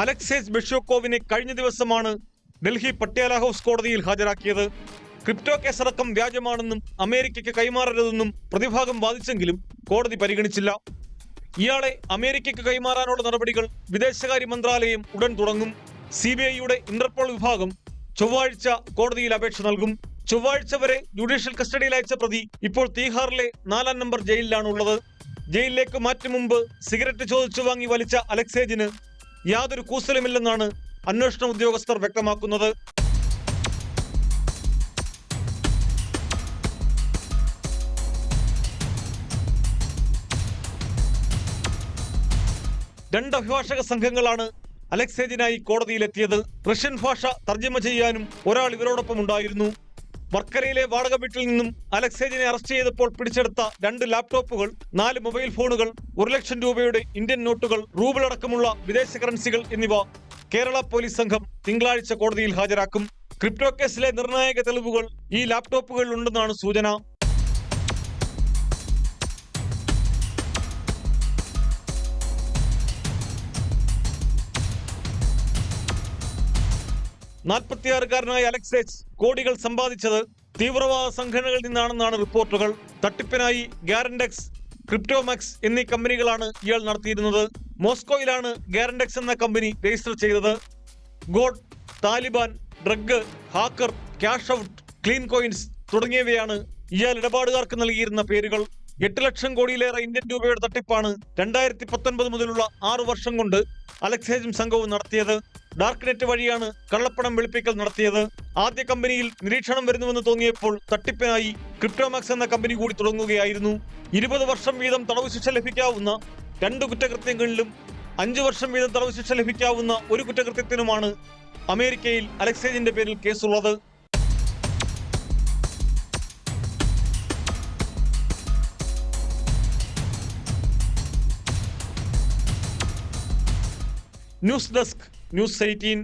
അലക്സേസ് ബെഷോക്കോവിനെ കഴിഞ്ഞ ദിവസമാണ് ഡൽഹി പട്യാല ഹൗസ് കോടതിയിൽ ഹാജരാക്കിയത്. ക്രിപ്റ്റോ കേസടക്കം വ്യാജമാണെന്നും അമേരിക്കയ്ക്ക് കൈമാറരുതെന്നും പ്രതിഭാഗം വാദിച്ചെങ്കിലും കോടതി പരിഗണിച്ചില്ല. ഇയാളെ അമേരിക്കയ്ക്ക് കൈമാറാനുള്ള നടപടികൾ വിദേശകാര്യ മന്ത്രാലയം ഉടൻ തുടങ്ങും. സി ബി ഐയുടെ ഇന്റർപോൾ വിഭാഗം ചൊവ്വാഴ്ച കോടതിയിൽ അപേക്ഷ നൽകും. ചൊവ്വാഴ്ച വരെ ജുഡീഷ്യൽ കസ്റ്റഡിയിൽ അയച്ച പ്രതി ഇപ്പോൾ തീഹാറിലെ നാലാം നമ്പർ ജയിലിലാണുള്ളത്. ജയിലിലേക്ക് മാറ്റും മുമ്പ് സിഗരറ്റ് ചോദിച്ചു വാങ്ങി വലിച്ച അലക്സേജിന് യാതൊരു കൂസലുമില്ലെന്നാണ് അന്വേഷണ ഉദ്യോഗസ്ഥർ വ്യക്തമാക്കുന്നത്. രണ്ട് അഭിഭാഷക സംഘങ്ങളാണ് അലക്സേജിനായി കോടതിയിലെത്തിയത്. റഷ്യൻ ഭാഷ തർജമ ചെയ്യാനും ഒരാൾ ഇവരോടൊപ്പം ഉണ്ടായിരുന്നു. വർക്കലയിലെ വാടക വീട്ടിൽ നിന്നും അലക്സേജിനെ അറസ്റ്റ് ചെയ്തപ്പോൾ പിടിച്ചെടുത്ത രണ്ട് ലാപ്ടോപ്പുകൾ നാല് മൊബൈൽ ഫോണുകൾ ഒരു ലക്ഷം രൂപയുടെ ഇന്ത്യൻ നോട്ടുകൾ റൂബിൾ അടക്കമുള്ള വിദേശ കറൻസികൾ എന്നിവ കേരള പോലീസ് സംഘം തിങ്കളാഴ്ച കോടതിയിൽ ഹാജരാക്കും. ക്രിപ്റ്റോ കേസിലെ നിർണായക തെളിവുകൾ ഈ ലാപ്ടോപ്പുകളിൽ ഉണ്ടെന്നാണ് സൂചന. നാൽപ്പത്തിയാറുകാരനായ അലക്സേജ് കോടികൾ സമ്പാദിച്ചത് തീവ്രവാദ സംഘടനകളിൽ നിന്നാണെന്നാണ് റിപ്പോർട്ടുകൾ. തട്ടിപ്പിനായി ഗ്യാരൻഡെക്സ് ക്രിപ്റ്റോമാക്സ് എന്നീ കമ്പനികളാണ് ഇയാൾ നടത്തിയിരുന്നത്. മോസ്കോയിലാണ് ഗ്യാരൻഡെക്സ് എന്ന കമ്പനി രജിസ്റ്റർ ചെയ്തത്. God Taliban drug hacker cash out clean coins തുടങ്ങിയവയാണ് ഇയാൾ ഇടപാടുകാർക്ക് നൽകിയിരുന്ന പേരുകൾ. എട്ട് ലക്ഷം കോടിയിലേറെ ഇന്ത്യൻ രൂപയുടെ തട്ടിപ്പാണ് രണ്ടായിരത്തി പത്തൊൻപത് മുതലുള്ള ആറു വർഷം കൊണ്ട് അലക്സേജും സംഘവും നടത്തിയത്. ഡാർക്ക് നെറ്റ് വഴിയാണ് കള്ളപ്പണം വെളുപ്പിക്കൽ നടത്തിയത്. ആദ്യ കമ്പനിയിൽ നിരീക്ഷണം വരുന്നുവെന്ന് തോന്നിയപ്പോൾ തട്ടിപ്പിനായി ക്രിപ്റ്റോമാക്സ് എന്ന കമ്പനി കൂടി തുടങ്ങുകയായിരുന്നു. ഇരുപത് വർഷം വീതം തടവ് ശിക്ഷ ലഭിക്കാവുന്ന രണ്ട് കുറ്റകൃത്യങ്ങളിലും അഞ്ചു വർഷം വീതം തടവ് ശിക്ഷ ലഭിക്കാവുന്ന ഒരു കുറ്റകൃത്യത്തിനുമാണ് അമേരിക്കയിൽ അലക്സേജിന്റെ പേരിൽ കേസുള്ളത്. News desk news eighteen